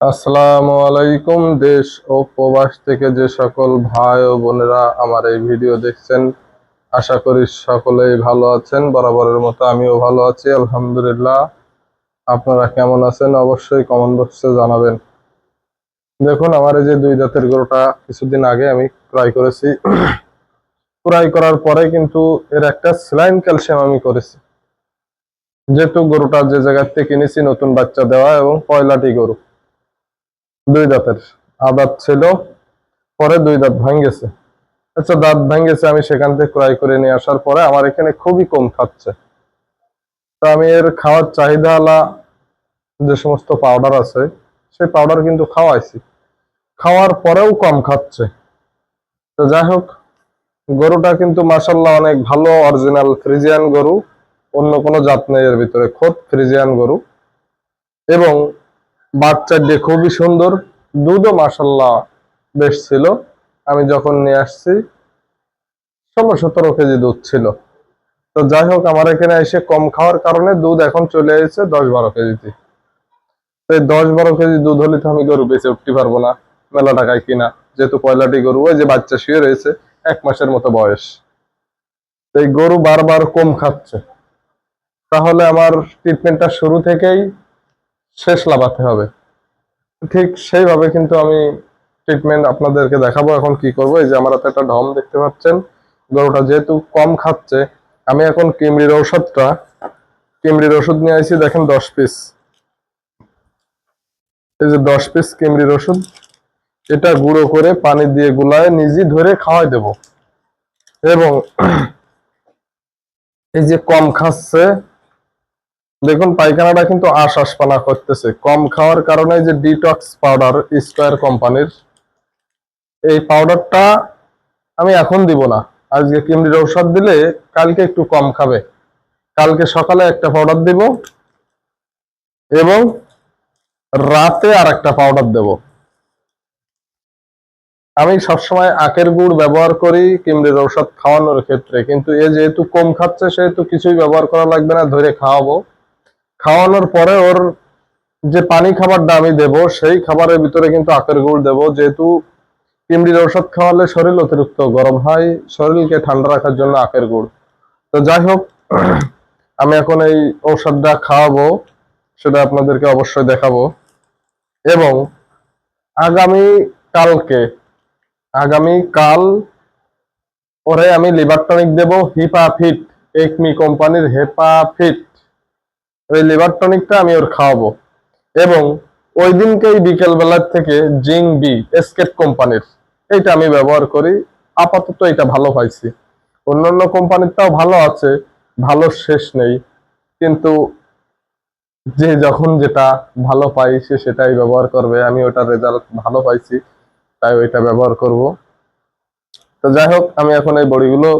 আসসালামু আলাইকুম, দেশ ও প্রবাস থেকে যে সকল ভাই ও বোনেরা আমার এই ভিডিও দেখছেন, আশা করি সকলেই ভালো আছেন, বরাবরের মতো আমিও ভালো আছি, আলহামদুলিল্লাহ। আপনারা কেমন আছেন অবশ্যই কমেন্ট বক্সে জানাবেন। দেখুন, আমার এই যে দুই দাঁতের গরুটা কিছুদিন আগে আমি ক্রয় করেছি। ক্রয় করার পরে কিন্তু এর একটা স্যালাইন ক্যালসিয়াম আমি করেছি। যেহেতু গরুটা যে জায়গা থেকে কিনেছি, নতুন বাচ্চা দেওয়া এবং পয়লাটি গরু। দুই দাঁতের। আদাত ছিল, পরে দুই দাঁত ভাঙ্গেছে। আচ্ছা দাঁত ভাঙ্গেছে, আমি সেখান থেকে ক্রয় করে নিয়ে আসার পরে আমার এখানে খুবই কম খাচ্ছে। তো আমি এর খাওয়ার চাহিদা আলা যে সমস্ত পাউডার আছে, সেই পাউডার কিন্তু খাওয়াইছি। খাওয়ার পরেও কম খাচ্ছে। তো যাই হোক, গরুটা কিন্তু মাসাল্লাহ অনেক ভালো অরিজিনাল ফ্রিজিয়ান গরু। অন্য কোনো জাত নেই এর ভিতরে, খোদ ফ্রিজিয়ান গরু। এবং বাচ্চা দিয়ে খুবই সুন্দর দুধও মাসাল্লাহ বেশ ছিল। আমি যখন নিয়ে আসছি, ষোলো সতেরো কেজি দুধ ছিল। তো যাই হোক, আমার এখানে এসে কম খাওয়ার কারণে দুধ এখন চলে এসেছে দশ বারো কেজিতে। তো এই দশ বারো কেজি দুধ হলে তো আমি গরু বেঁচে উঠতে পারব না, মেলা টাকায় কিনা। যেহেতু পয়লাটি গরু, ওই যে বাচ্চা শুয়ে রয়েছে, এক মাসের মতো বয়স। তো এই গরু বারবার কম খাচ্ছে। তাহলে আমার ট্রিটমেন্টটা শুরু থেকেই শেষ লাভাতে হবে। ঠিক সেইভাবে কিন্তু আমি ট্রিটমেন্ট আপনাদেরকে দেখাবো এখন কি করব। এই যে আমার হাতে একটা ঢম দেখতে পাচ্ছেন। গরুটা যেহেতু কম খাচ্ছে, আমি এখন কিমড়ির ঔষধটা কিমড়ির ওষুধ নিয়ে আসছি দেখেন দশ পিস এই যে দশ পিস কিমড়ির ওষুধ এটা গুঁড়ো করে পানি দিয়ে গুলায় নিজে ধরে খাওয়াই দেব। এবং এই যে কম খাচ্ছে দেখুন, পায়খানাটা কিন্তু আশ আশপানা করতেছে। কম খাওয়ার কারণে যে ডিটক্স পাউডার স্কোয়ার কোম্পানির এই পাউডারটা আমি এখন দিব না। আজকে কিমড়ির ঔষধ দিলে কালকে একটু কম খাবে। কালকে সকালে একটা পাউডার দিব এবং রাতে আর একটা পাউডার দেব। আমি সবসময় আখের গুড় ব্যবহার করি কিমড়ির ঔষধ খাওয়ানোর ক্ষেত্রে। কিন্তু এ যেহেতু কম খাচ্ছে, সেহেতু কিছুই ব্যবহার করা লাগবে না, ধরে খাওয়াবো। খাওয়ানোর পরে ওর যে পানি খাবারটা আমি দেব, সেই খাবারের ভিতরে কিন্তু আখের গুড় দেব। যেহেতু কিমড়ির ঔষধ খাওয়ালে শরীর অতিরিক্ত গরম হয়, শরীরকে ঠান্ডা রাখার জন্য আখের গুড়। তো যাই হোক, আমি এখন এই ঔষধটা খাওয়াবো, সেটা আপনাদেরকে অবশ্যই দেখাবো। এবং আগামী কালকে, আগামী কাল পরে আমি লিভার টনিক দেব হিপা ফিট একমি কোম্পানির হেপা ফিট ওই লিভার টনিকটা আমি ওর খাওয়াবো। এবং ওই দিনকেই বিকেল বেলার থেকে জিং বি এসকেট কোম্পানির এইটা আমি ব্যবহার করি। আপাতত এটা ভালো পাইছি। অন্যান্য কোম্পানিরটাও ভালো আছে, ভালো শেষ নেই। কিন্তু যে যখন যেটা ভালো পাই, সে সেটাই ব্যবহার করবে। আমি ওটার রেজাল্ট ভালো পাইছি, তাই ওইটা ব্যবহার করব। তো যাই হোক, আমি এখন এই বড়িগুলো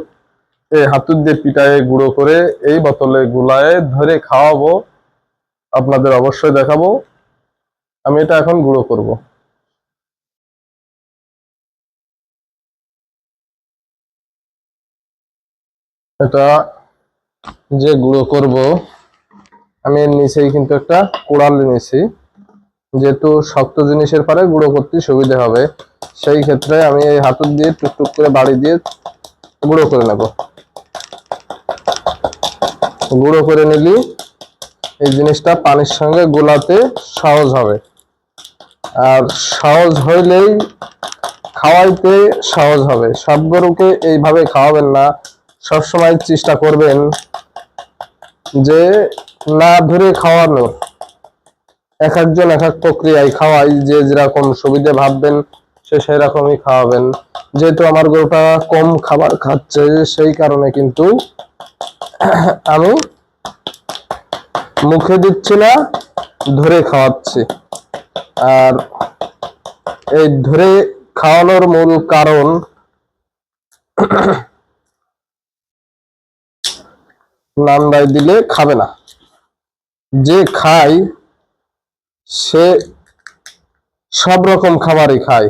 এই হাতুর দিয়ে পিটায়ে, গুঁড়ো করে এই বোতলে গুলায় ধরে খাওয়াবো। আপনাদের অবশ্যই দেখাবো। আমি এটা এখন গুঁড়ো করব। এটা যে গুঁড়ো করব, আমি এর নিচেই কিন্তু একটা কোড়াল নিয়েছি যেহেতু শক্ত জিনিসের পরে গুঁড়ো করতে সুবিধা হবে, সেই ক্ষেত্রে আমি এই হাতুর দিয়ে টুকটুক করে বাড়ি দিয়ে গুঁড়ো করে নেব। গুঁড়ো করে নিলি, এই জিনিসটা পানির সঙ্গে গোলাতে সহজ হবে। আর সহজ হইলেই খাওয়াইতে সহজ হবে। সব গরুকে এইভাবে খাওয়াবেন না, সবসময় চেষ্টা করবেন যে না ধরে খাওয়ানোর এক একজন এক এক প্রক্রিয়ায় খাওয়াই, যে যেরকম সুবিধে ভাববেন সে সেরকমই খাওয়াবেন। যেহেতু আমার গরুটা কম খাবার খাচ্ছে, সেই কারণে কিন্তু আমি মুখে দিচ্ছি না, ধরে খাওয়াচ্ছি। আর এই ধরে খাওয়ানোর মূল কারণ নান্দাই দিলে খাবে না। যে খায়, সে সব রকম খাবারই খায়।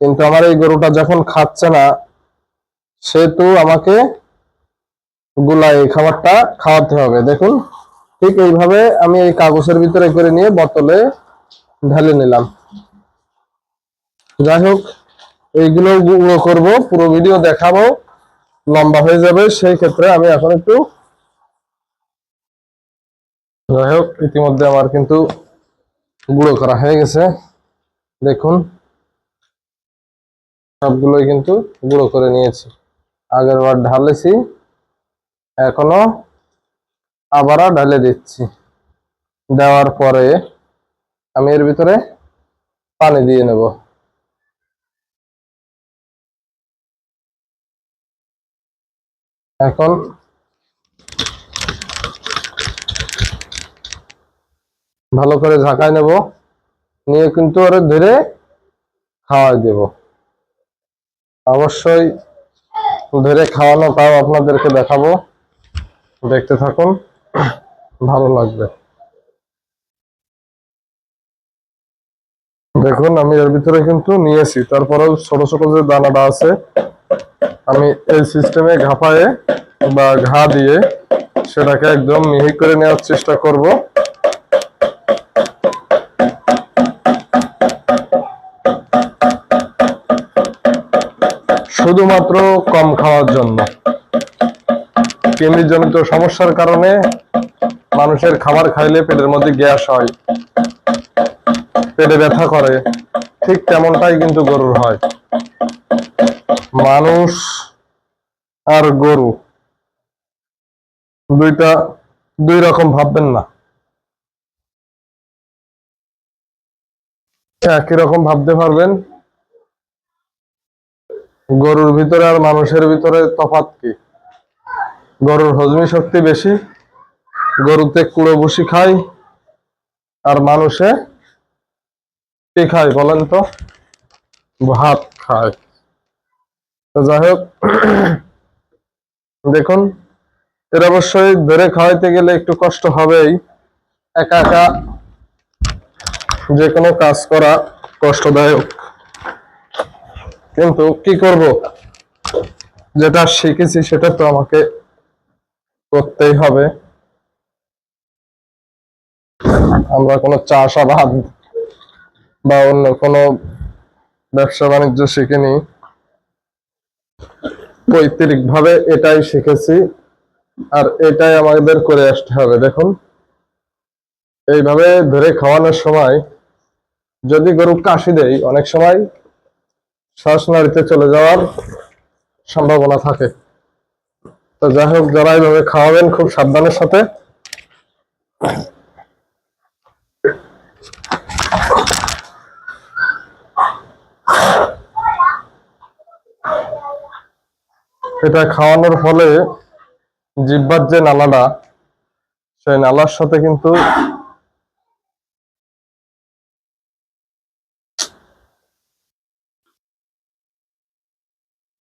কিন্তু আমার এই গরুটা যখন খাচ্ছে না সেহেতু আমাকে গুলা এই খাবারটা খাওয়াতে হবে। দেখুন, ঠিক এইভাবে আমি এই কাগজের ভিতরে করে নিয়ে বোতলে ঢালে নিলাম। যাই হোক, এইগুলো গুঁড়ো করব, পুরো ভিডিও দেখাবো, লম্বা হয়ে যাবে, সেই ক্ষেত্রে আমি এখন একটু যাই হোক, ইতিমধ্যে আমার কিন্তু গুঁড়ো করা হয়ে গেছে। দেখুন, সবগুলোই কিন্তু গুঁড়ো করে নিয়েছি। আগের বার ঢালেছি। এখনও আবারও ঢালে দিচ্ছি। দেওয়ার পরে আমি এর ভিতরে পানি দিয়ে নেব। এখন ভালো করে ঝাঁকায় নেব। নিয়ে কিন্তু ওরে ধরে খাওয়াই দেব। অবশ্যই ধরে খাওয়ানোটাও আপনাদেরকে দেখাবো। দেখতে থাকুন। ভালো লাগবে। দেখুন, আমি এর ভিতরে কিন্তু নিয়েছি। তারপরেও ছোট ছোট যে দানাটা আছে, আমি এই সিস্টেমে ঘাপায়ে বা ঘা দিয়ে সেটাকে একদম মিহি করে নেওয়ার চেষ্টা করব। শুধুমাত্র কম খাওয়ার জন্য। কৃমিজনিত সমস্যার কারণে মানুষের খাবার খাইলে পেটের মধ্যে গ্যাস হয়, পেটে ব্যথা করে, ঠিক তেমনটাই কিন্তু গরুর হয়। মানুষ আর গরু দুইটা, দুই রকম ভাববেন না। একই রকম ভাবতে পারবেন, গরুর ভিতরে আর মানুষের ভিতরে তফাৎ কি? গরুর হজমি শক্তি বেশি, গরুতে কুড়ো বসি খায় আর মানুষে কি খায় বলেন তো? ভাত খায়। তো যাই হোক, দেখুন, এর অবশ্যই ধরে খাওয়াইতে গেলে একটু কষ্ট হবেই। একা একা যে কোনো কাজ করা কষ্টদায়ক। কিন্তু কি করব? যেটা শিখেছি সেটা তো আমাকে করতেই হবে। আমরা কোনো চাষাবাদ বা অন্য কোনো ব্যবসা বাণিজ্য শিখিনি। পৈতৃক ভাবে এটাই শিখেছি, আর এটাই আমাদের করে আসতে হবে। দেখুন, এইভাবে ধরে খাওয়ানোর সময় যদি গরু কাশি দেয়, অনেক সময় শ্বাস নাড়িতে চলে যাওয়ার সম্ভাবনা থাকে। তো যাই হোক, যারা এইভাবে খাওয়াবেন খুব সাবধানের সাথে। এটা খাওয়ানোর ফলে জিব্বার যে নালাটা, সেই নালার সাথে কিন্তু